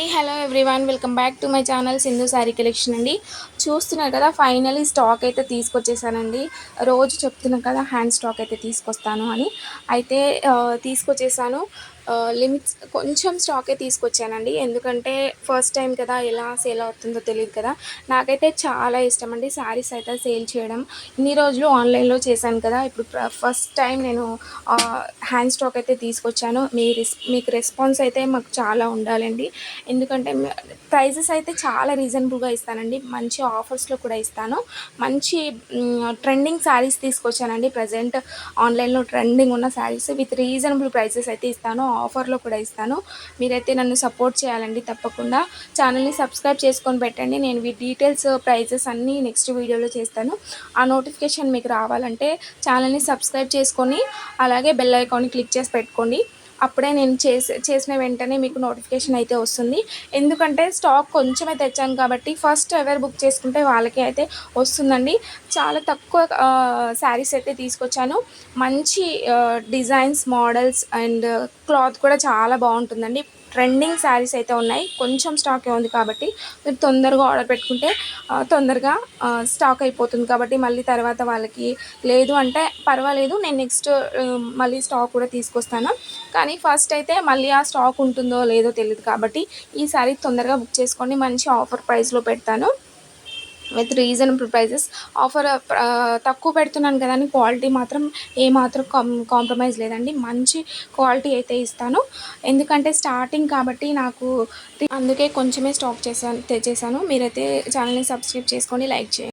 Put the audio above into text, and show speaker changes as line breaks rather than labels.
Hi hello everyone. Welcome back to my channel Sindhu sari collection అండి. చూస్తున్నారు కదా finally stock అయితే తీసుకొచ్చేసానండి. రోజు చెప్తున్నాను కదా హ్యాండ్ స్టాక్ అయితే తీసుకొస్తాను అని. అయితే తీసుకొచ్చేసాను. లిమిట్స్ కొంచెం స్టాకే తీసుకొచ్చానండి. ఎందుకంటే ఫస్ట్ టైం కదా ఎలా సేల్ అవుతుందో తెలియదు కదా. నాకైతే చాలా ఇష్టం అండి శారీస్ అయితే సేల్ చేయడం. ఇన్ని రోజులు ఆన్లైన్లో చేశాను కదా. ఇప్పుడు ఫస్ట్ టైం నేను హ్యాండ్ స్టాక్ అయితే తీసుకొచ్చాను. మీ మీకు రెస్పాన్స్ అయితే మాకు చాలా ఉండాలండి. ఎందుకంటే ప్రైజెస్ అయితే చాలా రీజనబుల్గా ఇస్తానండి. మంచి ఆఫర్స్లో కూడా ఇస్తాను. మంచి ట్రెండింగ్ శారీస్ తీసుకొచ్చానండి. ప్రజెంట్ ఆన్లైన్లో ట్రెండింగ్ ఉన్న శారీస్ విత్ రీజనబుల్ ప్రైసెస్ అయితే ఇస్తాను. ఆఫర్లో కూడా ఇస్తాను. మీరైతే నన్ను సపోర్ట్ చేయాలండి తప్పకుండా. ఛానల్ని సబ్స్క్రైబ్ చేసుకొని పెట్టండి. నేను మీ డీటెయిల్స్ ప్రైజెస్ అన్నీ నెక్స్ట్ వీడియోలో చేస్తాను. ఆ నోటిఫికేషన్ మీకు రావాలంటే ఛానల్ని సబ్స్క్రైబ్ చేసుకొని అలాగే బెల్ ఐకాన్ని క్లిక్ చేసి పెట్టుకోండి. అప్పుడే నేను చేసి చేసిన వెంటనే మీకు నోటిఫికేషన్ అయితే వస్తుంది. ఎందుకంటే స్టాక్ కొంచెమే తెచ్చాను కాబట్టి ఫస్ట్ ఎవరు బుక్ చేసుకుంటే వాళ్ళకి అయితే వస్తుందండి. చాలా తక్కువ శారీస్ అయితే తీసుకొచ్చాను. మంచి డిజైన్స్ మోడల్స్ అండ్ క్లాత్ కూడా చాలా బాగుంటుందండి. ట్రెండింగ్ శారీస్ అయితే ఉన్నాయి. కొంచెం స్టాకే ఉంది కాబట్టి మీరు తొందరగా ఆర్డర్ పెట్టుకుంటే తొందరగా స్టాక్ అయిపోతుంది కాబట్టి మళ్ళీ తర్వాత వాళ్ళకి లేదు అంటే పర్వాలేదు. నేను నెక్స్ట్ మళ్ళీ స్టాక్ కూడా తీసుకొస్తాను. కానీ ఫస్ట్ అయితే మళ్ళీ ఆ స్టాక్ ఉంటుందో లేదో తెలియదు కాబట్టి ఈ శారీ తొందరగా బుక్ చేసుకోండి మంచి ఆఫర్ ప్రైస్లో పెడతాను. విత్ రీజనబుల్ ప్రైజెస్ ఆఫర్ తక్కువ పెడుతున్నాను కదా అని క్వాలిటీ మాత్రం ఏ మాత్రం కాంప్రమైజ్ లేదండి. మంచి క్వాలిటీ అయితే ఇస్తాను. ఎందుకంటే స్టార్టింగ్ కాబట్టి నాకు అందుకే కొంచెమే స్టాక్ చేశాను తెచ్చేసాను మీరైతే ఛానల్ని సబ్స్క్రైబ్ చేసుకొని లైక్ చేయండి.